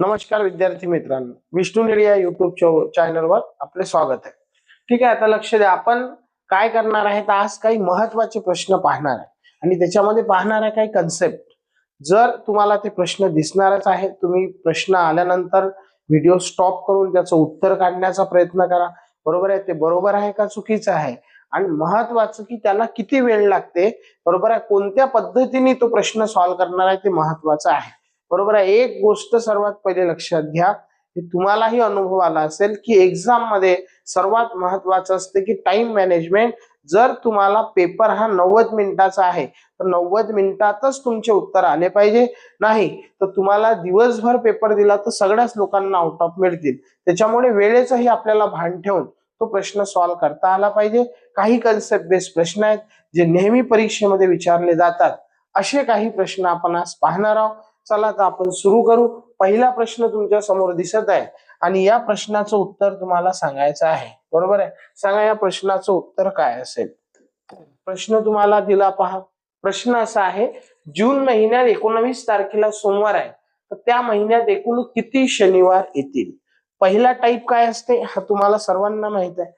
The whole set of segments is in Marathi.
नमस्कार विद्यार्थी मित्रांनो विष्णू निर्या युट्यूब चॅनलवर आपले स्वागत आहे. ठीक आहे आता लक्ष द्या आपण काय करणार आहे तर आज? काही महत्त्वाचे प्रश्न पाहणार आहे. आणि त्याच्यामध्ये पाहणार आहे काही कन्सेप्ट जर तुम्हाला ते प्रश्न दिसणारच आहे तुम्ही प्रश्न आल्यानंतर व्हिडिओ स्टॉप करून त्याचं उत्तर काढण्याचा प्रयत्न करा. बरोबर आहे? ते बरोबर आहे का चुकीचं आहे? आणि महत्वाचं की त्याला किती वेळ लागते? बरोबर आहे? कोणत्या पद्धतीने तो प्रश्न सॉल्व्ह करणार आहे ते महत्वाचं आहे. बरोबर आहे? एक गोष्ट सर्वात पहिले लक्षात घ्या तुम्हालाही अनुभव आला असेल की एक्झाममध्ये सर्वात महत्वाचं असतं की टाइम मॅनेजमेंट जर तुम्हाला पेपर हा नव्वद मिनिटाचा आहे तर नव्वद मिनिटातच तुमचे उत्तर आले पाहिजे. नाही तर तुम्हाला दिवसभर पेपर दिला तर सगळ्याच लोकांना आउट ऑफ मिळतील. त्याच्यामुळे वेळेचंही आपल्याला भान ठेवून तो प्रश्न सॉल्व्ह करता आला पाहिजे. काही कन्सेप्ट बेस्ड प्रश्न आहेत जे नेहमी परीक्षेमध्ये विचारले जातात. असे काही प्रश्न आपण आज पाहणार आहोत. चला तर आपण सुरू करू. पहिला प्रश्न तुमच्यासमोर दिसत आहे. आणि या प्रश्नाचं उत्तर तुम्हाला सांगायचं आहे. बरोबर आहे? सांगा या प्रश्नाचं उत्तर काय असेल? प्रश्न तुम्हाला दिला पहा. प्रश्न असा आहे जून महिन्यात एकोणवीस तारखेला सोमवार आहे. तर त्या महिन्यात एकूण किती शनिवार येतील? पहिला टाईप काय असते? हा तुम्हाला सर्वांना माहीत आहे.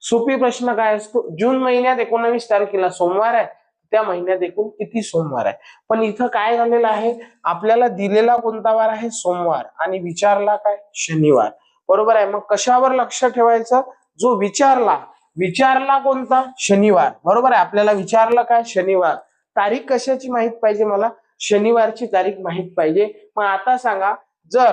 सोपी प्रश्न काय असतो? जून महिन्यात एकोणवीस तारखेला सोमवार आहे. त्या महिन्यात एकूण किती सोमवार आहे? पण इथं काय झालेलं आहे? आपल्याला दिलेला कोणता वार आहे? सोमवार. आणि विचारला काय? शनिवार. बरोबर आहे? मग कशावर लक्ष ठेवायचं? जो विचारला. विचारला कोणता? शनिवार. बरोबर आहे? आपल्याला विचारला काय? शनिवार. तारीख कशाची माहीत पाहिजे मला? शनिवारची तारीख माहीत पाहिजे. मग आता सांगा जर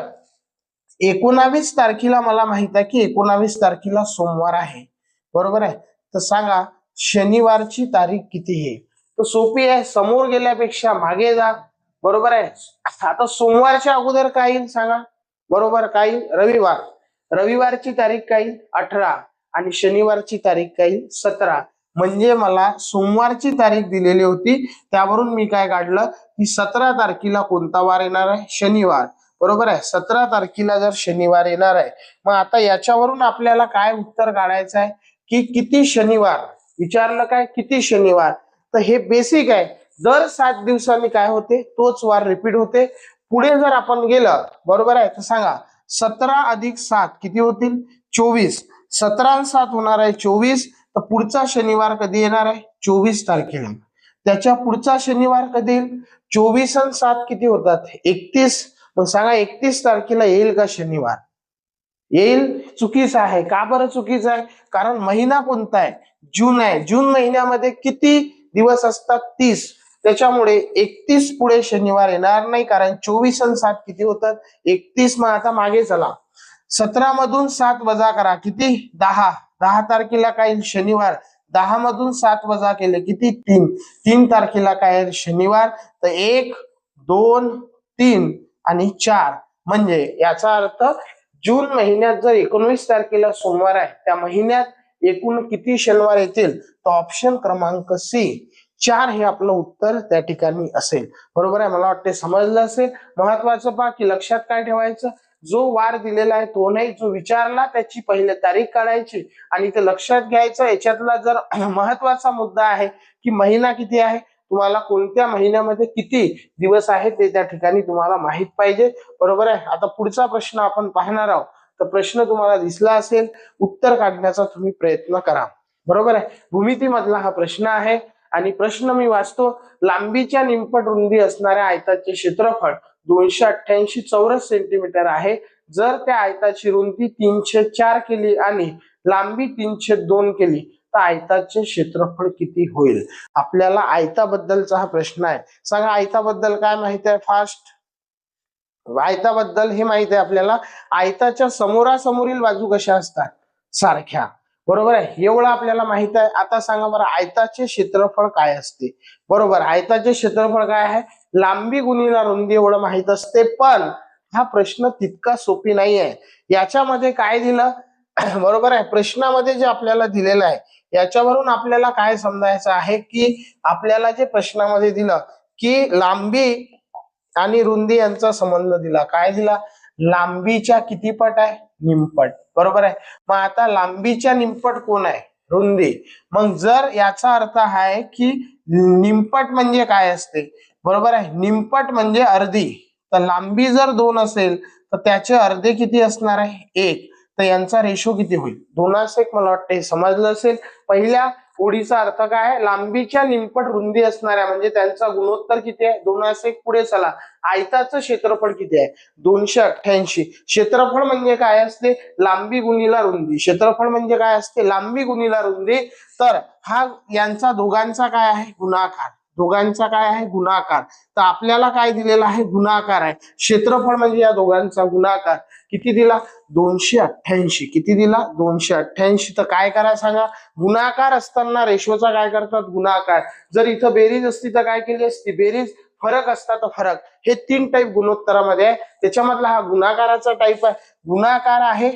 एकोणावीस तारखेला मला माहीत आहे की एकोणावीस तारखेला सोमवार आहे. बरोबर आहे? तर सांगा शनिवारची तारीख किती आहे? तर सोपी आहे समोर गेल्यापेक्षा मागे जा. बरोबर आहे? आता सोमवारच्या अगोदर काय येईल सांगा? बरोबर काय येईल? रविवार. रविवारची तारीख काय येईल? अठरा. आणि शनिवारची तारीख काय येईल? सतरा. म्हणजे मला सोमवारची तारीख दिलेली होती. त्यावरून मी काय काढलं? की सतरा तारखेला कोणता वार येणार आहे? शनिवार. बरोबर आहे? सतरा तारखेला जर शनिवार येणार आहे मग आता याच्यावरून आपल्याला काय उत्तर काढायचं आहे? की किती शनिवार? विचारलं काय? किती शनिवार? तर हे बेसिक आहे. दर सात दिवसांनी काय होते? तोच वार रिपीट होते. पुढे जर आपण गेलं बरोबर आहे? तर सांगा सतरा अधिक सात किती होतील? चोवीस. सतरा सात होणार आहे चोवीस. तर पुढचा शनिवार कधी येणार आहे? चोवीस तारखेला. त्याच्या पुढचा शनिवार कधी येईल? चोवीस आणि सात किती होतात? एकतीस. मग सांगा एकतीस तारखेला येईल का शनिवार? येईल. चुकीचं आहे. का बरं चुकीचं आहे? कारण महिना कोणता आहे? जून आहे. जून महिन्यामध्ये किती दिवस असतात तीस. त्याच्यामुळे एकतीस पुढे शनिवार येणार नाही कारण चोवीस आणि सात किती होतात? एकतीस मग आता मागे चला. सतरा मधून सात वजा करा. किती? दहा. दहा तारखेला काय येईल? शनिवार. दहा मधून सात वजा केले किती? तीन. तीन तारखेला काय येईल? शनिवार. तर एक दोन तीन आणि चार. म्हणजे याचा अर्थ जून महिन्यात जर एकोणवीस तारखेला सोमवार आहे त्या महिन्यात एकूण किती शनिवार येतील? तर ऑप्शन क्रमांक सी चार हे आपलं उत्तर त्या ठिकाणी असेल. बरोबर आहे? मला वाटते समजलं असेल. महत्वाचं पहा की लक्षात काय ठेवायचं? जो वार दिलेला आहे तो नाही. जो विचारला त्याची पहिली तारीख काढायची. आणि ते लक्षात घ्यायचं. याच्यातला जर महत्त्वाचा मुद्दा आहे की महिना किती आहे? तुम्हाला कोणत्या महिन्यामध्ये किती दिवस आहेत ते त्या ठिकाणी तुम्हाला माहीत पाहिजे. बरोबर आहे? आता पुढचा प्रश्न आपण पाहणार आहोत. तर प्रश्न तुम्हाला दिसला असेल उत्तर काढण्याचा तुम्ही प्रयत्न करा. बरोबर आहे? भूमितीमधला हा प्रश्न आहे आणि प्रश्न मी वाचतो लांबीच्या निंपट रुंदी असणाऱ्या आयताचे क्षेत्रफळ दोनशे अठ्ठ्याऐंशी चौरस सेंटीमीटर आहे. जर त्या आयताची रुंदी तीनशे चार केली आणि लांबी तीनशे दोन केली तर आयताचे क्षेत्रफळ किती होईल? आपल्याला आयताबद्दलचा हा प्रश्न आहे. सांगा आयताबद्दल काय माहिती आहे? फास्ट. आयताबद्दल हे माहिती आहे आपल्याला. आयताच्या समोरासमोरील बाजू कशा असतात? सारख्या. बरोबर आहे? एवढं आपल्याला माहीत आहे. आता सांगा बरं आयताचे क्षेत्रफळ काय असते? बरोबर आयताचे क्षेत्रफळ काय आहे? लांबी गुणीला रुंदी एवढं माहीत असते पण हा प्रश्न तितका सोपी नाही आहे याच्यामध्ये काय दिलं? बरोबर आहे? प्रश्नामध्ये जे आपल्याला दिलेलं आहे याच्यावरून आपल्याला काय समजायचं आहे की आपल्याला जे प्रश्नामध्ये दिलं की लांबी आणि रुंदी यांचा संबंध दिला. काय दिला? लांबीच्या किती पट आहे? निमपट. बरोबर आहे? मग आता लांबीच्या निमपट कोण आहे? रुंदी. मग जर याचा अर्थ आहे की निमपट म्हणजे काय असते? बरोबर आहे? निमपट म्हणजे अर्धी. तर लांबी जर दोन असेल तर त्याचे अर्धे किती असणार आहे? एक. तर यांचा रेशो किती होईल? दोनास एक मला वाटते समजलं असेल. पहिल्या फोडीचा अर्थ काय आहे? लांबीच्या निमपट रुंदी असणाऱ्या म्हणजे त्यांचा गुणोत्तर किती आहे? दोनशे एक पुढे चला. आयताचं क्षेत्रफळ किती आहे? दोनशे अठ्ठ्याऐंशी. क्षेत्रफळ म्हणजे काय असते? लांबी गुणीला रुंदी. क्षेत्रफळ म्हणजे काय असते? लांबी गुणीला रुंदी. तर हा यांचा दोघांचा काय आहे? गुणाकार. दोघांचा काय आहे? गुणाकार. तर आपल्याला काय दिलेला आहे? गुणाकार आहे. क्षेत्रफळ म्हणजे या दोघांचा गुणाकार. किती दिला? दोनशे अठ्ठ्याऐंशी. किती दिला? दोनशे अठ्ठ्याऐंशी. तर काय करा सांगा? गुणाकार असताना रेशोचा काय करतात? गुणाकार. जर इथं बेरीज असती तर काय केली असती? बेरीज फरक असता तर फरक. हे तीन टाईप गुणोत्तरामध्ये आहे. त्याच्यामधला हा गुणाकाराचा टाईप आहे. गुणाकार आहे.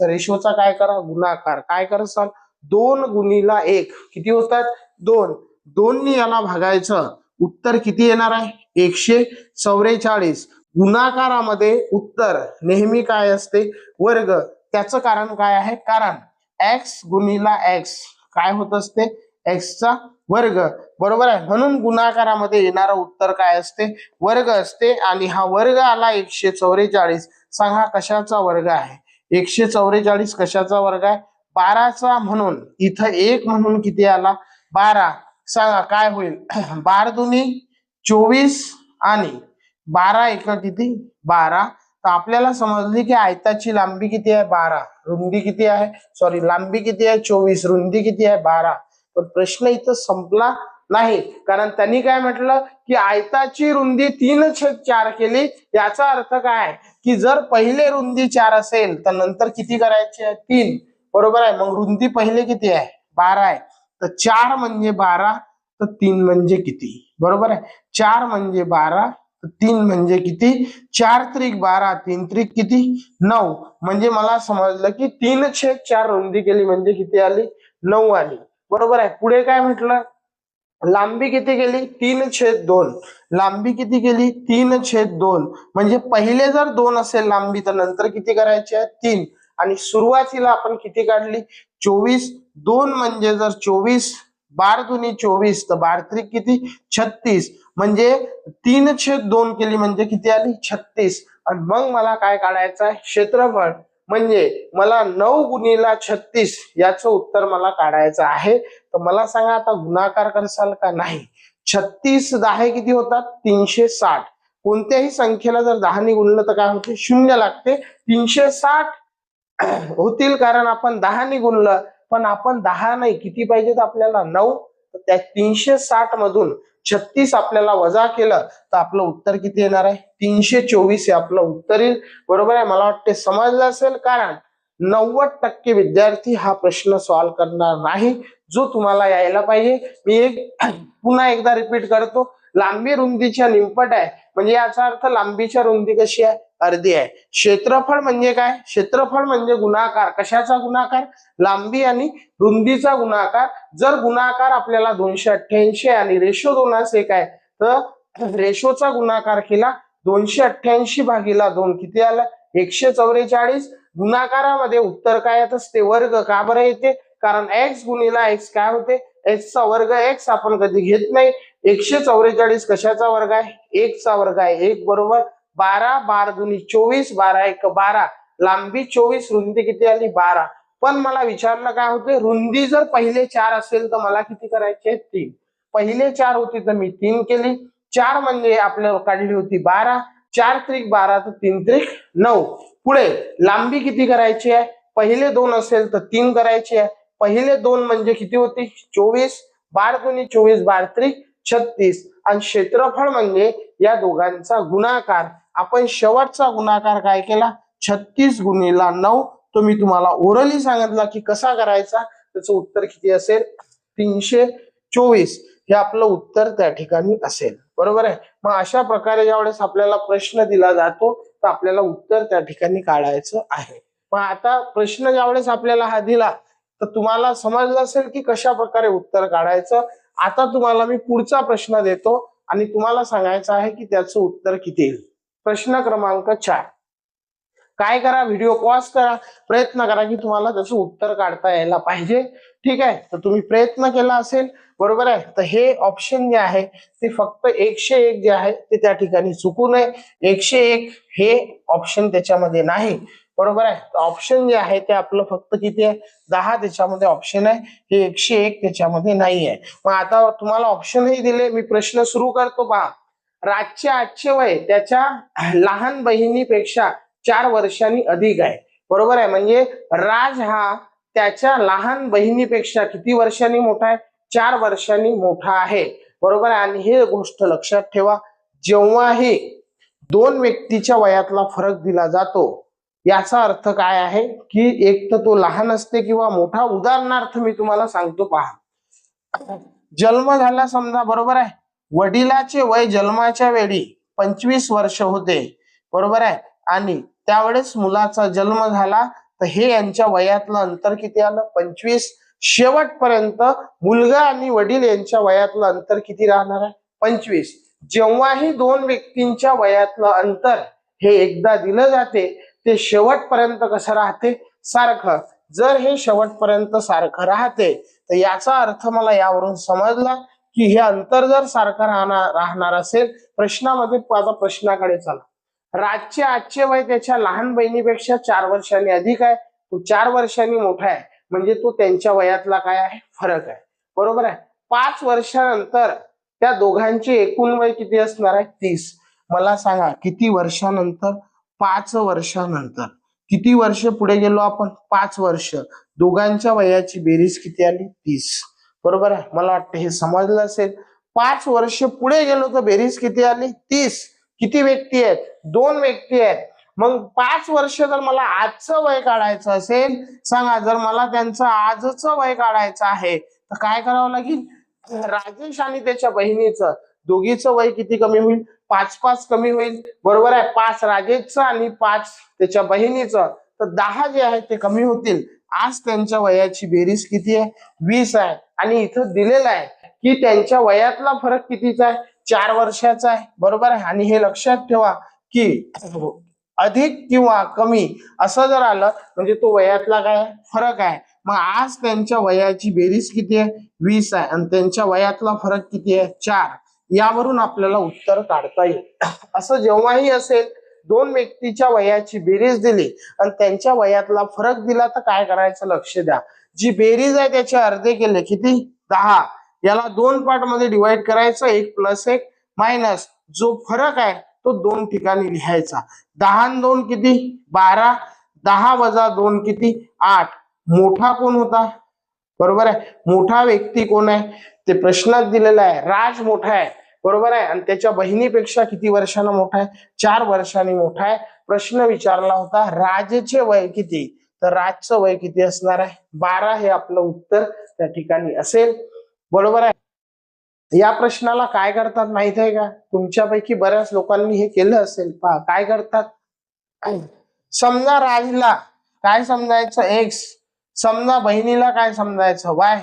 तर रेशोचा काय करा? गुणाकार. काय करसाल दोन गुणीला एक. किती होतात? दोन. दोनने याला भागायचं. उत्तर किती येणार आहे? एकशे चौवेचाळीस. गुणाकारामध्ये उत्तर नेहमी काय असते? वर्ग. त्याचं कारण काय आहे? कारण एक्स गुणीला एक्स काय होत असते? एक्सचा वर्ग. बरोबर आहे? म्हणून गुणाकारामध्ये येणारं उत्तर काय असते? वर्ग असते. आणि हा वर्ग आला एकशे चौवेचाळीस. सांगा कशाचा वर्ग आहे? एकशे चौवेचाळीस कशाचा वर्ग आहे? बाराचा म्हणून. इथं एक म्हणून किती आला? बारा. सांगा काय होईल? बार दुनी चोवीस आणि बारा एक किती? बारा. तर आपल्याला समजली की आयताची लांबी किती आहे? बारा. रुंदी किती आहे? सॉरी लांबी किती आहे? चोवीस. रुंदी किती आहे? बारा. पण प्रश्न इथं संपला नाही. कारण त्यांनी काय म्हटलं की आयताची रुंदी तीन छेद चार केली. याचा अर्थ काय की जर पहिले रुंदी चार असेल तर नंतर किती करायची? आहे तीन. बरोबर आहे? मग रुंदी पहिले किती आहे? बारा आहे. तर चार म्हणजे बारा तर तीन म्हणजे किती? बरोबर आहे? चार म्हणजे बारा तर तीन म्हणजे किती? चार त्रिक बारा तीन त्रिक किती? नऊ. म्हणजे मला समजलं की तीन छेद चार रुंदी केली म्हणजे किती आली? नऊ आली. बरोबर आहे? पुढे काय म्हटलं? लांबी किती गेली तीन छेद दोन. लांबी किती गेली तीन छेद दोन. म्हणजे पहिले जर दोन असेल लांबी तर नंतर किती करायची? आहे तीन. आणि सुरुवातीला आपण किती काढली? चोवीस दोन म्हणजे जर चोवीस बार दुनी चोवीस तर बार त्रिक किती? छत्तीस. म्हणजे तीन छेद दोन केली म्हणजे किती आली? छत्तीस. आणि मग मला काय काढायचं आहे? क्षेत्रफळ. म्हणजे मला नऊ गुणीला छत्तीस याचं उत्तर मला काढायचं आहे. तर मला सांगा आता गुणाकार करसाल का नाही? छत्तीस दहा किती होतात? तीनशे साठ. कोणत्याही संख्येला जर दहाने गुणलं तर काय होते? शून्य लागते. तीनशे साठ होतील कारण आपण दहाने गुणलं पण आपण दहा नाही किती पाहिजेत आपल्याला? नऊ? तर त्या तीनशे साठ मधून छत्तीस आपल्याला वजा केलं तर आपलं उत्तर किती येणार आहे? तीनशे चोवीस हे आपलं उत्तर येईल. बरोबर आहे? मला वाटते समजलं असेल? कारण नव्वद टक्के विद्यार्थी हा प्रश्न सॉल्व्ह करणार नाही जो तुम्हाला यायला पाहिजे. मी एक पुन्हा एकदा रिपीट करतो. लांबी रुंदीच्या निमपट आहे. म्हणजे याचा अर्थ लांबीच्या रुंदी कशी आहे? अर्धी आहे. क्षेत्रफळ म्हणजे काय? क्षेत्रफळ म्हणजे गुणाकार. कशाचा गुणाकार? लांबी आणि रुंदीचा गुणाकार. जर गुणाकार आपल्याला दोनशे अठ्ठ्याऐंशी आणि रेशो दोनास एक आहे तर रेशोचा गुणाकार केला दोनशे अठ्ठ्याऐंशी भागीला दोन. किती आला? एकशे चौवेचाळीस. गुणाकारामध्ये उत्तर काय येत असते? वर्ग. का बरं येते? कारण एक्स गुणीला एक्स काय होते? एक्सचा वर्ग एक्स आपण कधी घेत नाही. एकशे चौवेचाळीस कशाचा वर्ग आहे? एकचा वर्ग आहे. एक बरोबर बारा बार दुनी चोवीस बारा एक बारा. लांबी चोवीस रुंदी किती आली? बारा. पण मला विचारलं काय होते रुंदी जर पहिले चार असेल तर मला किती करायचे? तीन. पहिले चार होती तर मी तीन केली. चार म्हणजे आपल्याला काढली होती बारा. चार त्रिक बारा तर तीन त्रिक नऊ. पुढे लांबी किती करायची आहे? पहिले दोन असेल तर तीन करायची आहे. पहिले दोन म्हणजे किती होती? चोवीस. बार दोन्ही चोवीस बार त्रिक छत्तीस. आणि क्षेत्रफळ म्हणजे या दोघांचा गुणाकार. आपण शेवटचा गुणाकार काय केला? छत्तीस गुणीला नऊ. तो मी तुम्हाला ओरली सांगितला की कसा करायचा? त्याचं उत्तर किती असेल? तीनशे चोवीस. हे आपलं उत्तर त्या ठिकाणी असेल. बरोबर आहे? मग अशा प्रकारे ज्यावेळेस आपल्याला प्रश्न दिला जातो तर आपल्याला उत्तर त्या ठिकाणी काढायचं आहे. मग आता प्रश्न ज्यावेळेस आपल्याला हा दिला तर तुम्हाला समजलं असेल की कशा प्रकारे उत्तर काढायचं? आता तुम्हाला मी पुढचा प्रश्न देतो आणि तुम्हाला सांगायचं आहे की त्याचं उत्तर किती येईल. प्रश्न क्रमांक चार. काय करा? व्हिडिओ पॉज करा. प्रयत्न करा की तुम्हाला त्याचं उत्तर काढता यायला पाहिजे. ठीक आहे? तर तुम्ही प्रयत्न केला असेल. बरोबर आहे? तर हे ऑप्शन जे आहे ते फक्त एकशे एक जे आहे ते त्या ठिकाणी चुकू नये. एकशे एक हे ऑप्शन त्याच्यामध्ये नाही. बरोबर आहे? ऑप्शन जे आहे ते आपलं फक्त किती आहे? दहा त्याच्यामध्ये ऑप्शन आहे. हे एकशे एक त्याच्यामध्ये नाही आहे मग आता तुम्हाला ऑप्शनही दिले. मी प्रश्न सुरू करतो पहा. राजचे आजचे वय त्याच्या लहान बहिणीपेक्षा चार वर्षांनी अधिक आहे. बरोबर आहे? म्हणजे राज हा त्याच्या लहान बहिणीपेक्षा किती वर्षांनी मोठा आहे? चार वर्षांनी मोठा आहे. बरोबर आहे? आणि हे गोष्ट लक्षात ठेवा. जेव्हाही दोन व्यक्तीच्या वयातला फरक दिला जातो याचा अर्थ काय आहे? की एक तर तो लहान असते किंवा मोठा उदाहरणार्थ मी तुम्हाला सांगतो पहा. जन्म झाला समजा बरोबर आहे? वडिलाचे वय जन्माच्या वेळी पंचवीस वर्ष होते. बरोबर आहे? आणि त्यावेळेस मुलाचा जन्म झाला तर हे यांच्या वयातलं अंतर किती आलं? पंचवीस. शेवटपर्यंत मुलगा आणि वडील यांच्या वयातलं अंतर किती राहणार आहे? पंचवीस. जेव्हाही दोन व्यक्तींच्या वयातलं अंतर हे एकदा दिलं जाते ते शेवटपर्यंत कसं राहते? सारखं. जर हे शेवटपर्यंत सारखं राहते तर याचा अर्थ मला यावरून समजला. की हे अंतर जर सारखं राहणार राहणार असेल प्रश्नामध्ये माझा प्रश्नाकडे चला. राजचे आजचे वय त्याच्या लहान बहिणीपेक्षा चार वर्षांनी अधिक आहे. तो चार वर्षांनी मोठा आहे. म्हणजे तो त्यांच्या वयातला काय आहे? फरक आहे. बरोबर आहे? पाच वर्षानंतर त्या दोघांचे एकूण वय किती असणार आहे? तीस. मला सांगा किती वर्षानंतर? पाच वर्षानंतर. किती वर्ष पुढे गेलो आपण? पाच वर्ष. दोघांच्या वयाची बेरीज किती आली? तीस. बरोबर आहे? मला वाटतं हे समजलं असेल. पाच वर्ष पुढे गेलो तर बेरीज किती आली? तीस. किती व्यक्ती आहेत? दोन व्यक्ती आहेत. मग पाच वर्ष जर मला आजचं वय काढायचं असेल सांगा जर मला त्यांचं आजचं वय काढायचं आहे तर काय करावं लागेल? राजेश आणि त्याच्या बहिणीचं. दोघीचं वय किती कमी होईल? पाच पाच कमी होईल. बरोबर आहे? पाच राजेशचं आणि पाच त्याच्या बहिणीचं. तर दहा जे आहे ते कमी होतील. आज त्यांच्या वयाची बेरीज किती आहे? वीस आहे. आणि इथं दिलेलं आहे की त्यांच्या वयातला फरक कितीचा आहे? चार वर्षाचा आहे. बरोबर आहे? आणि हे लक्षात ठेवा की अधिक किंवा कमी असं जर आलं म्हणजे तो वयातला काय फरक आहे. मग आज त्यांच्या वयाची बेरीज किती आहे? वीस आहे. आणि त्यांच्या वयातला फरक किती आहे? चार. यावरून आपल्याला उत्तर काढता येईल. असं जेव्हाही असेल दोन व्यक्तीच्या वयाची बेरीज दिली आणि त्यांच्या वयातला फरक दिला तर काय करायचं लक्ष द्या. जी बेरीज आहे त्याचे अर्धे केले किती? दहा. याला दोन पार्टमध्ये डिवाइड करायचं एक प्लस एक मायनस जो फरक आहे तो दोन ठिकाणी लिहायचा. दहा दोन किती? बारा. दहा वजा दोन किती? आठ. मोठा कोण होता? बरोबर आहे. मोठा व्यक्ती कोण आहे? ते प्रश्नात दिलेला आहे. राज मोठा आहे. बरोबर आहे? आणि त्याच्या बहिणीपेक्षा किती वर्षांना मोठा आहे? चार वर्षांनी मोठा आहे. प्रश्न विचारला होता राजचे वय किती? तर राजचं वय किती असणार आहे? बारा हे आपलं उत्तर त्या ठिकाणी असेल. बरोबर आहे? या प्रश्नाला काय करतात माहीत आहे का? तुमच्यापैकी बऱ्याच लोकांनी हे केलं असेल. पहा काय करतात? समजा राजला काय समजायचं? एक्स समजा बहिणीला काय समजायचं? वाय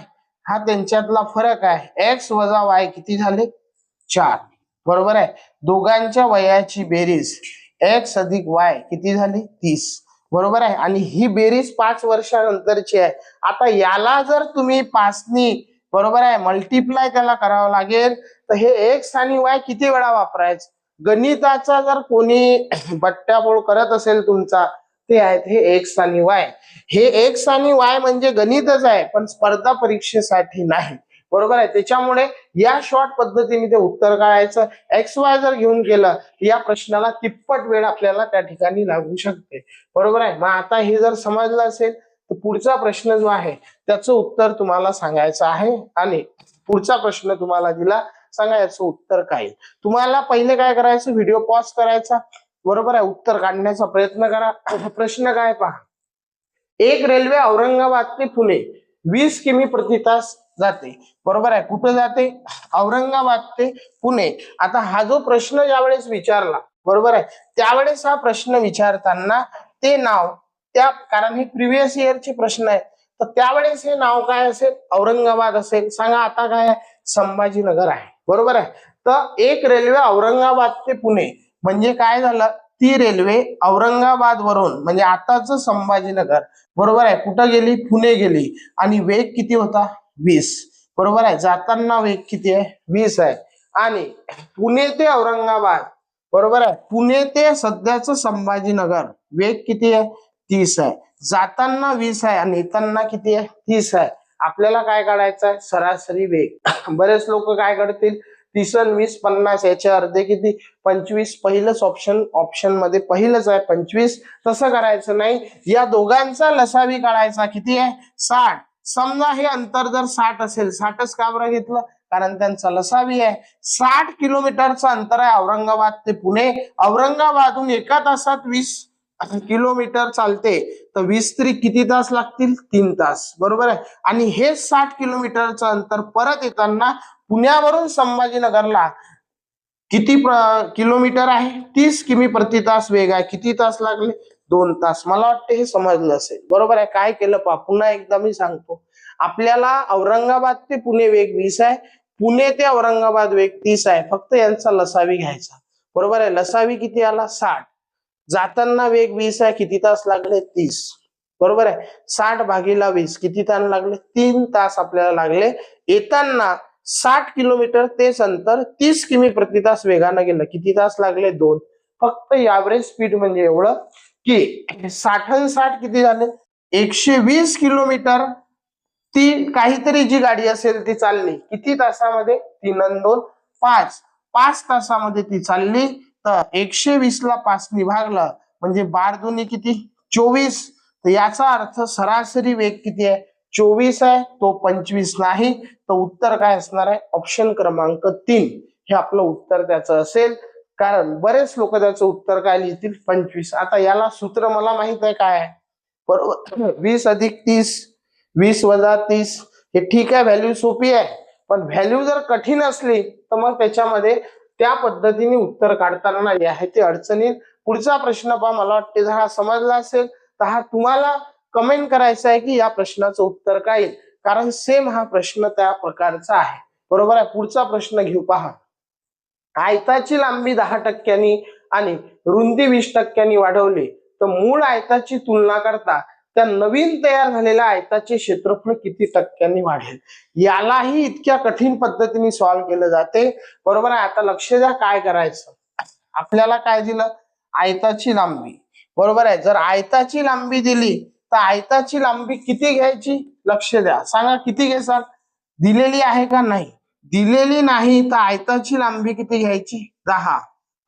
हा त्यांच्यातला फरक आहे. एक्स वजा वाय किती झाले? चार. बरोबर आहे? दोघांच्या वयाची बेरीज एक्स अधिक वाय किती झाली? तीस. बरोबर आहे? आणि ही बेरीज पाच वर्षानंतरची आहे. आता याला जर तुम्ही पाचनी बरोबर आहे मल्टिप्लाय त्याला करावं लागेल तर हे एक्स आणि वाय किती वेळा वापरायचं? गणिताचा जर कोणी बट्ट्याबोळ करत असेल तुमचा ते आहेत हे एक्स आणि वाय. हे एक्स आणि वाय म्हणजे गणितच आहे पण स्पर्धा परीक्षेसाठी नाही. बरोबर आहे? त्याच्यामुळे या शॉर्ट पद्धतीने ते उत्तर काढायचं एक्स वाय जर घेऊन गेलं या प्रश्नाला तिप्पट वेळ आपल्याला त्या ठिकाणी लागू शकते. बरोबर आहे? मग आता हे जर समजलं असेल तर पुढचा प्रश्न जो आहे त्याचं उत्तर तुम्हाला सांगायचं आहे आणि पुढचा प्रश्न तुम्हाला दिला सांगा याचं उत्तर काय? तुम्हाला पहिले काय करायचं? व्हिडिओ पॉज करायचा. बरोबर आहे? उत्तर काढण्याचा प्रयत्न करा. प्रश्न काय पहा? एक रेल्वे औरंगाबाद ते पुणे वीस किमी प्रति तास जाते. बरोबर आहे? कुठं जाते? औरंगाबाद ते पुणे. आता हा जो प्रश्न ज्यावेळेस विचारला बरोबर आहे? त्यावेळेस हा प्रश्न विचारताना ते नाव त्या कारण हे प्रिव्हियस इयरचे प्रश्न आहेत. तर त्यावेळेस हे नाव काय असेल? औरंगाबाद असेल. सांगा आता काय आहे? संभाजीनगर आहे. बरोबर आहे? तर एक रेल्वे औरंगाबाद ते पुणे. म्हणजे काय झालं? ती रेल्वे औरंगाबाद वरून म्हणजे आताच संभाजीनगर. बरोबर आहे? कुठं गेली? पुणे गेली. आणि वेग किती होता? वीस. बरोबर आहे? जाताना वेग किती आहे? वीस आहे. आणि पुणे ते औरंगाबाद. बरोबर आहे? पुणे ते सध्याचं संभाजीनगर. वेग किती आहे? तीस आहे. जाताना वीस आहे आणि येताना किती आहे? तीस आहे. आपल्याला काय काढायचं आहे? सरासरी वेग. बरेच लोक काय करतील? तीस वीस पन्नास. याचे अर्धे किती? पंचवीस. पहिलंच ऑप्शन ऑप्शनमध्ये पहिलंच आहे. पंचवीस तसं करायचं नाही. या दोघांचा लसावी काढायचा किती आहे? साठ. समजा हे अंतर जर साठ असेल साठच का बरं घेतलं? कारण त्यांचा लसावी आहे. साठ किलोमीटरचं अंतर आहे औरंगाबाद ते पुणे. औरंगाबादहून एका तासात वीस किलोमीटर चालते. तर वीस तरी किती तास लागतील? तीन तास. बरोबर आहे? आणि हे साठ किलोमीटरचं अंतर परत येताना पुण्यावरून संभाजीनगरला किती किलोमीटर आहे? तीस किमी प्रति तास वेग आहे. किती तास लागले? दोन तास. मला वाटते हे समजलं असेल. बरोबर आहे? काय केलं? पा पुन्हा एकदा मी सांगतो. आपल्याला औरंगाबाद ते पुणे वेग वीस आहे. पुणे ते औरंगाबाद वेग तीस आहे. फक्त यांचा लसावी घ्यायचा. बरोबर आहे? लसावी किती आला? साठ. जाताना वेग वीस आहे किती तास लागले? तीस. बरोबर आहे? साठ भागीला वीस. किती तास लागले? तीन तास आपल्याला लागले. येताना साठ किलोमीटर तेच अंतर तीस किमी प्रति तास वेगानं गेलं. किती तास लागले? दोन. फक्त ॲव्हरेज स्पीड म्हणजे एवढं की साठन साठ किती झाले? एकशे वीस किलोमीटर ती काहीतरी जी गाडी असेल ती चालली. किती तासामध्ये? तीन दोन पाच. पाच तासामध्ये ती चालली. तर एकशे वीस ला पाच विभागलं म्हणजे बार दोन्ही किती? चोवीस. तर याचा अर्थ सरासरी वेग किती आहे? चोवीस आहे. तो पंचवीस नाही. तर उत्तर काय असणार आहे? ऑप्शन क्रमांक तीन. हे आपलं उत्तर त्याचं असेल. कारण बरेच लोक त्याचं उत्तर काय लिहितील? पंचवीस. आता याला सूत्र मला माहीत आहे काय बरोबर? वीस अधिक तीस वीस वजा तीस हे ठीक आहे व्हॅल्यू सोपी आहे. पण व्हॅल्यू जर कठीण असली तर मग त्याच्यामध्ये त्या पद्धतीने उत्तर काढताना जे आहे. ते अडचणी पुढचा प्रश्न पहा मला वाटते जर हा समजला असेल तर हा तुम्हाला कमेंट करायचा आहे की या प्रश्नाचं उत्तर काय येईल? कारण सेम हा प्रश्न त्या प्रकारचा आहे. बरोबर आहे? पुढचा प्रश्न घेऊ पहा. आयताची लांबी दहा टक्क्यांनी आणि रुंदी वीस टक्क्यांनी वाढवली तर मूळ आयताची तुलना करता त्या नवीन तयार झालेल्या आयताचे क्षेत्रफळ किती टक्क्यांनी वाढेल? यालाही इतक्या कठीण पद्धतीने सॉल्व्ह केलं जाते. बरोबर आहे आता लक्ष द्या काय करायचं. आपल्याला काय दिलं? आयताची लांबी. बरोबर आहे जर आयताची लांबी दिली तर आयताची लांबी किती घ्यायची? लक्ष द्या. सांगा किती घेसाल दिलेली आहे का नाही? दिलेली नाही तर आयताची लांबी किती घ्यायची? दहा.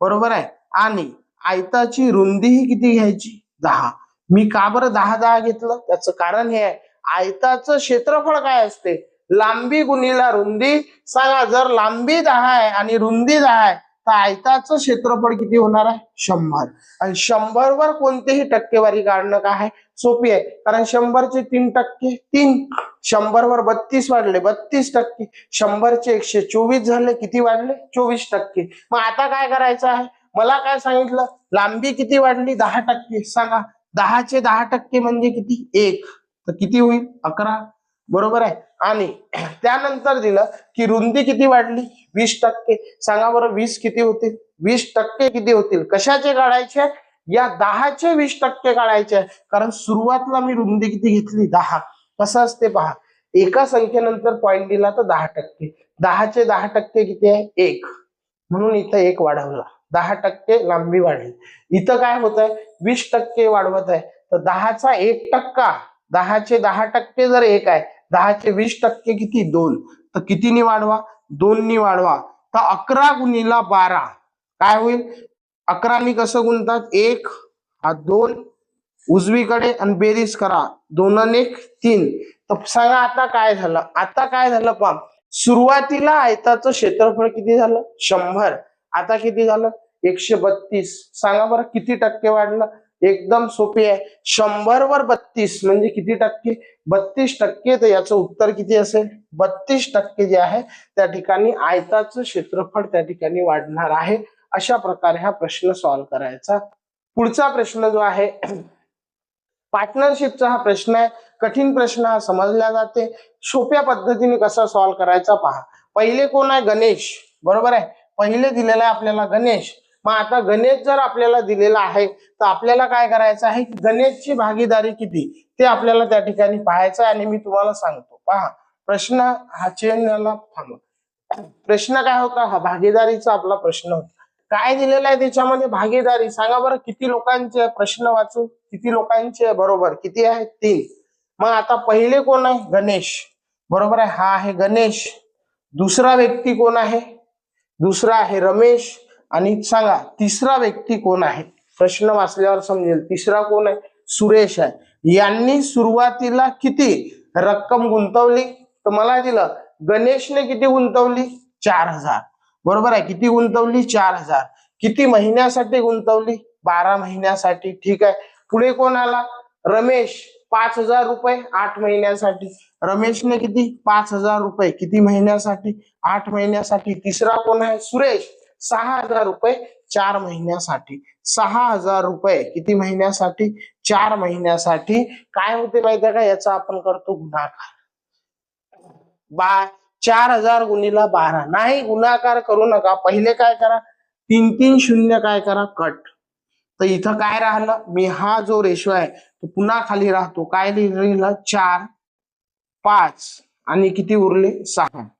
बरोबर आहे? आणि आयताची रुंदीही किती घ्यायची? दहा. मी का बरं दहा दहा घेतलं? त्याचं कारण हे आहे. आयताचं क्षेत्रफळ काय असते? लांबी गुणीला रुंदी. सांगा जर लांबी दहा आहे आणि रुंदी दहा आहे तर आयताचं क्षेत्रफळ किती होणार आहे? शंभर. आणि शंभर वर कोणतेही टक्केवारी काढणं काय आहे? सोपी आहे. कारण शंभरचे तीन टक्के तीन. शंभर वर बत्तीस वाढले बत्तीस टक्के. शंभरचे एकशे चोवीस झाले किती वाढले? चोवीस टक्के. मग आता काय करायचं आहे? मला काय सांगितलं? लांबी किती वाढली? दहा टक्के. सांगा. दहाचे दहा टक्के म्हणजे किती? एक. तर किती होईल? अकरा. बरोबर आहे? आणि त्यानंतर दिलं की रुंदी किती वाढली? वीस टक्के. सांगा बरं वीस किती होतील? वीस टक्के किती होतील? कशाचे काढायचे? या दहाचे वीस टक्के काढायचे. कारण सुरुवातला मी रुंदी किती घेतली? दहा. कसं असते पहा. एका संख्येनंतर पॉईंट दिला तर दहा टक्के. दहाचे दहा टक्के किती आहे? एक. म्हणून इथं एक वाढवला. दहा टक्के लांबी वाढली. इथं काय होत आहे वीस टक्के वाढवत आहे. तर दहाचा एक टक्का. दहाचे दहा टक्के जर एक आहे दहाचे वीस टक्के किती? दोन. तर कितीनी वाढवा? दोननी वाढवा. तर अकरा गुणीला बारा. काय होईल? अकरानी कसं गुणतात? एक हा दोन. उजवीकडे आणि बेरीज करा. दोन एक तीन. तर सांगा आता काय झालं? आता काय झालं पहा. सुरुवातीला आयताचं क्षेत्रफळ किती झालं? शंभर. आता किती झालं? एकशे बत्तीस. सांगा बरं किती टक्के वाढलं? एकदम सोपी आहे. शंभर वर बत्तीस म्हणजे किती टक्के? बत्तीस टक्के तर याचं उत्तर किती असेल? बत्तीस टक्के जे आहे त्या ठिकाणी आयताचं क्षेत्रफळ त्या ठिकाणी वाढणार आहे. अशा प्रकारे हा प्रश्न सॉल्व्ह करायचा. पुढचा प्रश्न जो आहे पार्टनरशिपचा हा प्रश्न आहे. कठीण प्रश्न हा समजला जाते. सोप्या पद्धतीने कसा सॉल्व्ह करायचा पहा. पहिले कोण आहे? गणेश. बरोबर आहे? पहिले दिलेला आहे आपल्याला गणेश. मग आता गणेश जर आपल्याला दिलेला आहे तर आपल्याला काय करायचं आहे की गणेशची भागीदारी किती? ते आपल्याला त्या ठिकाणी पाहायचं आणि मी तुम्हाला सांगतो. पहा प्रश्न हा चेन थांब थांबा प्रश्न काय होता? हा भागीदारीचा आपला प्रश्न होता. काय दिलेला आहे त्याच्यामध्ये? भागीदारी. सांगा बरं किती लोकांचे प्रश्न वाचू. किती लोकांचे आहे? बरोबर. किती आहे? तीन. मग आता पहिले कोण आहे? गणेश. बरोबर आहे? हा आहे गणेश. दुसरा व्यक्ती कोण आहे? दुसरा आहे रमेश. आणि सांगा तिसरा व्यक्ती कोण आहे? प्रश्न वाचल्यावर समजेल तिसरा कोण आहे? सुरेश आहे. यांनी सुरुवातीला किती रक्कम गुंतवली? तर मला दिलं गणेशने किती गुंतवली? चार हजार. बरोबर आहे किती गुंतवली? चार हजार. किती महिन्यासाठी गुंतवली? बारा महिन्यासाठी. ठीक आहे. पुढे कोण आला? रमेश पाच हजार रुपये आठ महिन्यासाठी. रमेशने किती? पाच हजार रुपये. किती महिन्यासाठी? आठ महिन्यासाठी. तिसरा कोण आहे? सुरेश. सहा हजार रुपये चार महिन्यासाठी. सहा हजार रुपये किती महिन्यासाठी? चार महिन्यासाठी. काय होते माहितीये का? याचा आपण करतो गुणाकार. बा चार हजार गुणीला बारा. नाही गुणाकार करू नका. पहिले काय करा? तीन तीन शून्य काय करा? कट. तर इथं काय राहिलं? मी हा जो रेशो आहे तो पुन्हा खाली राहतो. काय लिहिलं? चार पाच. आणि किती उरले? सहा.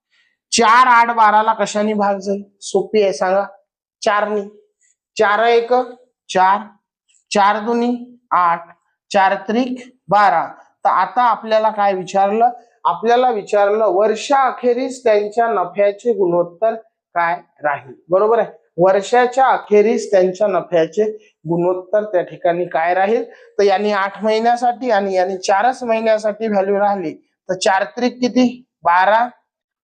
चार आठ बाराला कशाने भाग जाईल? सोपी आहे सांगा. चारनी. चार एक चार. चार दोन्ही आठ. चार त्रिक बारा. तर आता आपल्याला काय विचारलं? आपल्याला विचारलं वर्षा अखेरीस त्यांच्या नफ्याचे गुणोत्तर काय राहील? बरोबर आहे. वर्षाच्या अखेरीस त्यांच्या नफ्याचे गुणोत्तर त्या ठिकाणी काय राहील? तर यांनी आठ महिन्यासाठी आणि यांनी चारच महिन्यासाठी व्हॅल्यू राहिली. तर चार त्रिक किती? बारा.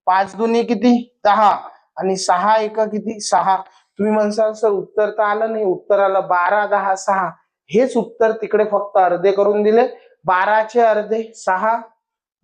पाच दोन्ही किती? दहा. आणि सहा एक किती? सहा. तुम्ही म्हणसाल सर उत्तर तर आलं नाही. उत्तर आलं बारा दहा सहा. हेच उत्तर तिकडे फक्त अर्धे करून दिले. बाराचे अर्धे सहा.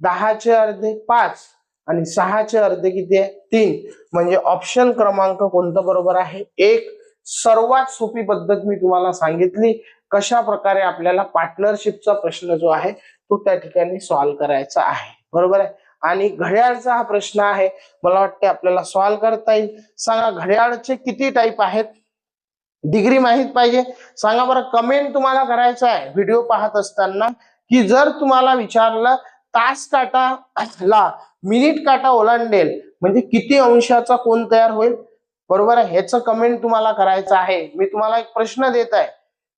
दहाचे अर्धे पाच. आणि सहाचे अर्धे किती आहे? तीन. म्हणजे ऑप्शन क्रमांक कोणतं बरोबर आहे? एक. सर्वात सोपी पद्धत मी तुम्हाला सांगितली. कशा प्रकारे आपल्याला पार्टनरशिपचा प्रश्न जो आहे तो त्या ठिकाणी सॉल्व्ह करायचा आहे. बरोबर आहे? आणि घड्याळचा हा प्रश्न आहे. मला वाटते आपल्याला सॉल्व करता येईल. सांगा घड्याळचे किती टाईप आहेत? डिग्री माहीत पाहिजे. सांगा बरं कमेंट तुम्हाला करायचं आहे. व्हिडिओ पाहत असताना की जर तुम्हाला विचारलं तास काटा ला मिनिट काटा ओलांडेल म्हणजे किती अंशाचा कोण तयार होईल? बरोबर आहे. ह्याचं कमेंट तुम्हाला करायचं आहे. मी तुम्हाला एक प्रश्न देत आहे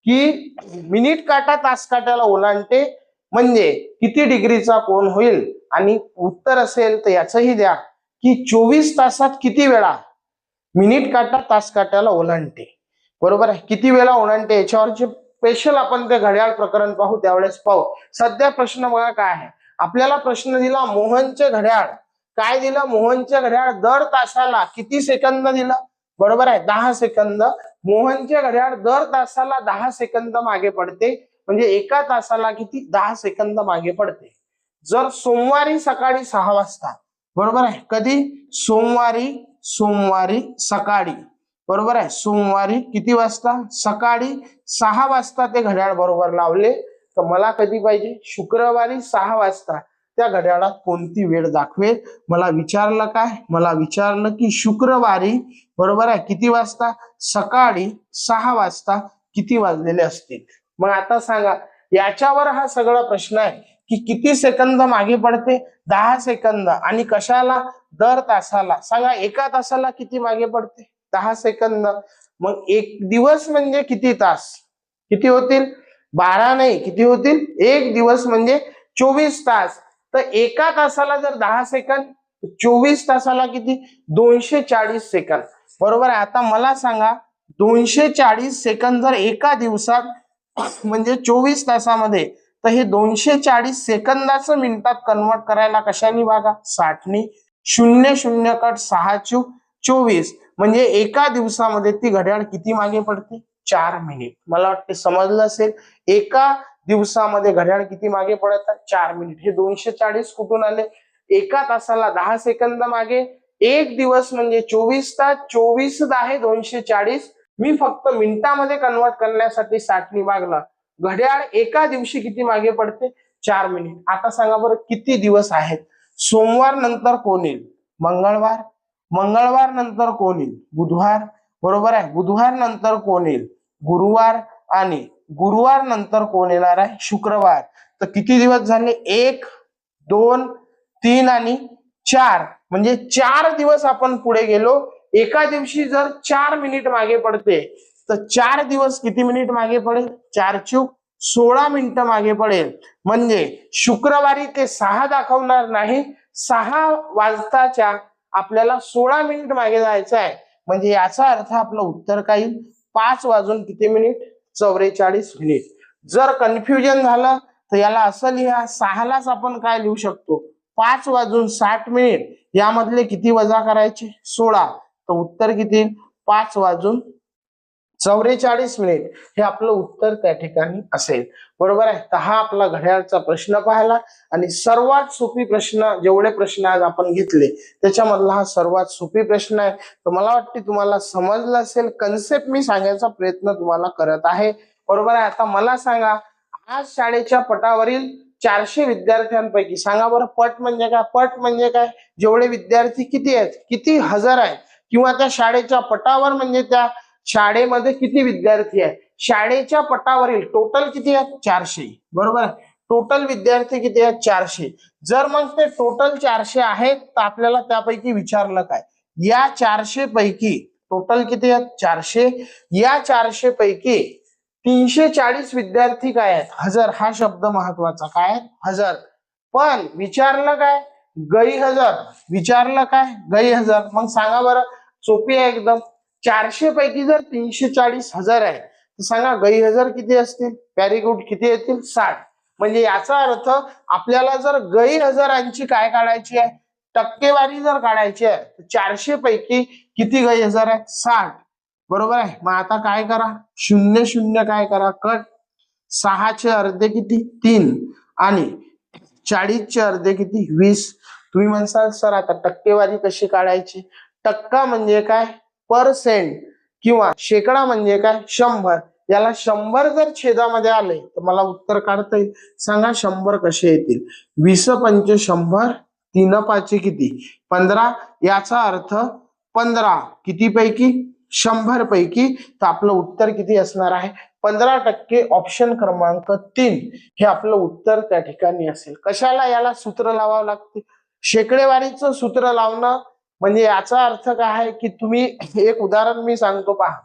की मिनिट काटा तास काट्याला ओलांडते म्हणजे किती डिग्रीचा कोण होईल? आणि उत्तर असेल तर याचंही द्या की चोवीस तासात किती वेळा? मिनिट काटा तास काट्याला ओलांडते. बरोबर आहे? किती वेळा ओलांडते? याच्यावरचे स्पेशल आपण ते घड्याळ प्रकरण पाहू त्यावेळेस पाहू. सध्या प्रश्न बघा काय आहे. आपल्याला प्रश्न दिला मोहनचे घड्याळ. काय दिलं? मोहनचे घड्याळ दर तासाला किती सेकंद दिलं? बरोबर आहे? दहा सेकंद. मोहनचे घड्याळ दर तासाला दहा सेकंद मागे पडते. म्हणजे एका तासाला किती? दहा सेकंद मागे पडते. जर सोमवारी सकाळी सहा वाजता बरोबर आहे? कधी? सोमवारी सोमवारी सकाळी. बरोबर आहे? सोमवारी किती वाजता? सकाळी सहा वाजता ते घड्याळ बरोबर लावले तर मला कधी पाहिजे? शुक्रवारी सहा वाजता. त्या घड्याळात कोणती वेळ दाखवेल? मला विचारलं काय? मला विचारलं की शुक्रवारी बरोबर आहे? किती वाजता? सकाळी सहा वाजता किती वाजलेले असतील? मग आता सांगा याच्यावर हा सगळा प्रश्न आहे की किती सेकंद मागे पडते? दहा सेकंद. आणि कशाला? दर तासाला. सांगा एका तासाला किती मागे पडते? दहा सेकंद. मग एक दिवस म्हणजे किती तास? किती होतील? बारा नाही किती होतील? एक दिवस म्हणजे चोवीस तास. तर एका तासाला जर दहा सेकंद चोवीस तासाला किती? दोनशे चाळीस सेकंद. बरोबर आहे? आता मला सांगा दोनशे चाळीस सेकंद जर एका दिवसात म्हणजे चोवीस तासामध्ये. तर हे दोनशे चाळीस सेकंदाचं मिनिटात कन्वर्ट करायला कशाने बघा साठनी. शून्य शून्य कट सहा चू चोवीस. म्हणजे एका दिवसामध्ये ती घड्याळ किती मागे पडते? चार मिनिट. मला वाटते समजलं असेल. एका दिवसामध्ये घड्याळ किती मागे पडतात चार मिनिट. हे दोनशे चाळीस कुठून आले? एका तासाला दहा सेकंद मागे. एक दिवस म्हणजे चोवीस तास. चोवीस आहे दोनशे चाळीस. मी फक्त मिनिटामध्ये कन्वर्ट करण्यासाठी साठनी मागला घड्याळ एका दिवशी किती मागे पडते? चार मिनिट आता सांगा बरं किती दिवस आहेत? सोमवार नंतर कोण येईल? मंगळवार? मंगळवार नंतर कोण येईल? बुधवार? बरोबर आहे. बुधवार नंतर कोण येईल? गुरुवार आणि गुरुवार नंतर कोण येणार आहे? शुक्रवार. तर किती दिवस झाले? एक दोन तीन आणि चार. म्हणजे चार दिवस आपण पुढे गेलो. एका दिवशी जर चार मिनिट मागे पडते तर चार दिवस किती मिनिट मागे पडेल? चार चूक सोळा मिनिटं मागे पडेल. म्हणजे शुक्रवारी ते सहा दाखवणार नाही सहा वाजताच्या आपल्याला सोळा मिनिट मागे जायचं आहे. म्हणजे याचा अर्थ आपलं उत्तर काय? पाच वाजून किती मिनिट? चौवेचाळीस मिनिट. जर कन्फ्युजन झालं तर याला असं लिहा सहालाच आपण काय लिहू शकतो? पाच वाजून साठ मिनिट. यामधले किती वजा करायचे? सोळा. तर उत्तर किती? पाच वाजून चौवेचाळीस मिनिट हे आपलं उत्तर त्या ठिकाणी असेल. बरोबर आहे? तर हा आपला घड्याळचा प्रश्न पाहिला आणि सर्वात सोपी प्रश्न जेवढे प्रश्न आज आपण घेतले त्याच्यामधला हा सर्वात सोपी प्रश्न आहे. तर मला वाटते तुम्हाला समजलं असेल कन्सेप्ट मी सांगायचा प्रयत्न तुम्हाला करत आहे. बरोबर आहे? आता मला सांगा आज शाळेच्या पटावरील चारशे विद्यार्थ्यांपैकी सांगा बरं पट म्हणजे काय? पट म्हणजे काय? जेवढे विद्यार्थी किती आहेत? किती हजार आहेत? किंवा त्या शाळेच्या पटावर म्हणजे त्या शाळेमध्ये किती विद्यार्थी आहेत? शाळेच्या पटावरील टोटल किती आहेत? चारशे. बरोबर आहे? टोटल विद्यार्थी किती आहेत? चारशे. जर मग ते टोटल चारशे आहेत तर आपल्याला त्यापैकी विचारलं काय? या चारशे पैकी टोटल किती आहेत? चारशे. या चारशे पैकी तीनशे चाळीस विद्यार्थी काय आहेत? हजर. हा शब्द महत्त्वाचा. काय हजर. पण विचारलं काय? गै विचारलं काय? गैरहजर. हजार मग सांगा बरं सोपी आहे एकदम. चारशे पैकी जर तीनशे चाळीस हजार आहे तर सांगा गै हजार किती असतील? व्हेरी किती येतील? साठ. म्हणजे याचा अर्थ आपल्याला जर गै हजारांची काय काढायची आहे? टक्केवारी जर काढायची आहे तर चारशे पैकी किती गै हजार साठ. बरोबर आहे? मग आता काय करा? शून्य शून्य काय करा? कट. सहाचे अर्धे किती? तीन. आणि चाळीसचे अर्धे किती? वीस. तुम्ही म्हणसाल सर आता टक्केवारी कशी काढायची? टक्का म्हणजे काय? परसेंट किंवा शेकडा म्हणजे काय? शंभर. याला शंभर जर छेदामध्ये आले तर मला उत्तर काढता येईल. सांगा शंभर कसे येतील? वीस पंच शंभर तीन पाचशे किती? पंधरा याचा अर्थ पंधरा किती पैकी शंभर पैकी. तर आपलं उत्तर किती असणार आहे? पंधरा टक्के ऑप्शन क्रमांक तीन. हे आपलं उत्तर त्या ठिकाणी असेल. कशाला याला सूत्र लावावं लागते? शेकडेवारीचं सूत्र लावणं म्हणजे याचा अर्थ काय आहे की तुम्ही एक उदाहरण मी सांगतो पहा.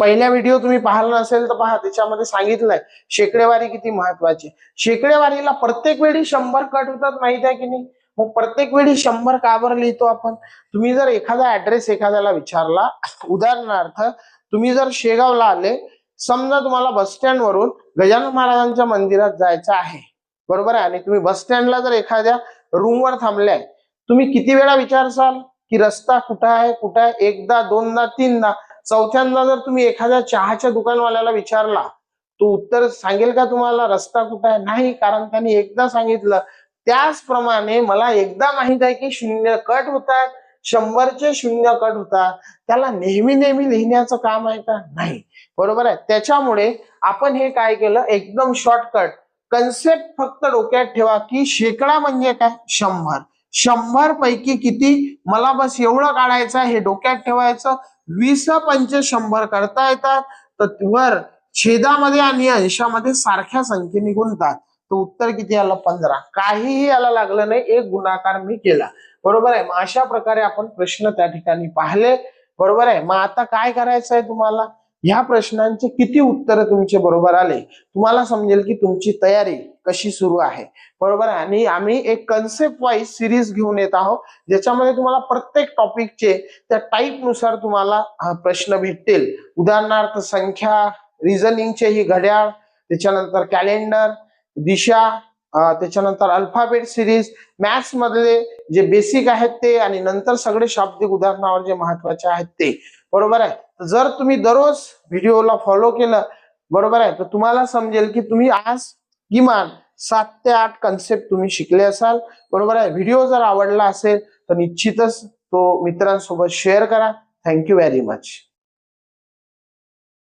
पहिल्या व्हिडिओ तुम्ही पाहिला नसेल तर पहा त्याच्यामध्ये सांगितलंय शेकडेवारी किती महत्वाची शेकडेवारीला प्रत्येक वेळी शंभर कट होतात माहीत आहे की नाही? मग प्रत्येक वेळी शंभर का बरं लिहितो आपण? तुम्ही जर एखादा ऍड्रेस एखाद्याला विचारला उदाहरणार्थ तुम्ही जर शेगावला आले समजा तुम्हाला बस स्टँड वरून गजानन महाराजांच्या मंदिरात जायचं आहे. बरोबर आहे? आणि तुम्ही बस स्टँडला जर एखाद्या रूमवर थांबले आहे तुम्ही किती वेळा विचारसाल की रस्ता कुठं आहे कुठं आहे? एकदा दोनदा तीनदा. चौथ्यांदा जर तुम्ही एखाद्या चहाच्या दुकानवाल्याला विचारला तो उत्तर सांगेल का तुम्हाला? रस्ता कुठं आहे? नाही कारण त्यांनी एकदा सांगितलं. त्याचप्रमाणे मला एकदा माहीत आहे की शून्य कट होतात शंभरचे शून्य कट होतात. त्याला नेहमी नेहमी लिहिण्याचं काम आहे का? नाही. बरोबर आहे? त्याच्यामुळे आपण हे काय केलं? एकदम शॉर्टकट कन्सेप्ट फक्त डोक्यात ठेवा की शेकडा म्हणजे काय? शंभर. शंभर पैकी किती? मला बस एवढं काढायचं आहे हे डोक्यात ठेवायचं. वीस पंच शंभर करता येतात. तर वर छेदामध्ये आणि अंशामध्ये सारख्या संख्येने गुणतात तर उत्तर किती आलं? पंधरा. काहीही याला लागलं नाही एक गुणाकार मी केला. बरोबर आहे? मग अशा प्रकारे आपण प्रश्न त्या ठिकाणी पाहिले. बरोबर आहे? मग आता काय करायचं आहे तुम्हाला? ह्या प्रश्नांचे किती उत्तरं तुमचे बरोबर आले? तुम्हाला समजेल की तुमची तयारी कशी सुरू आहे. बरोबर आहे? आणि आम्ही एक कन्सेप्ट वाईज सिरीज घेऊन येत आहोत ज्याच्यामध्ये तुम्हाला प्रत्येक टॉपिकचे त्या टाईपनुसार तुम्हाला प्रश्न भेटतील. उदाहरणार्थ संख्या रिझनिंगचे ही घड्याळ त्याच्यानंतर कॅलेंडर दिशा त्याच्यानंतर अल्फाबेट सिरीज मॅथ्स मधले जे बेसिक आहेत ते आणि नंतर सगळे शाब्दिक उदाहरणावर जे महत्त्वाचे आहेत ते. बरोबर आहे? जर तुम्ही दररोज व्हिडिओला फॉलो केलं बरोबर आहे? तर तुम्हाला समजेल की तुम्ही आज किमान सात ते आठ कन्सेप्ट तुम्ही शिकले असाल. बरोबर आहे? व्हिडिओ जर आवडला असेल तर निश्चितच तो मित्रांसोबत शेअर करा. Thank you very much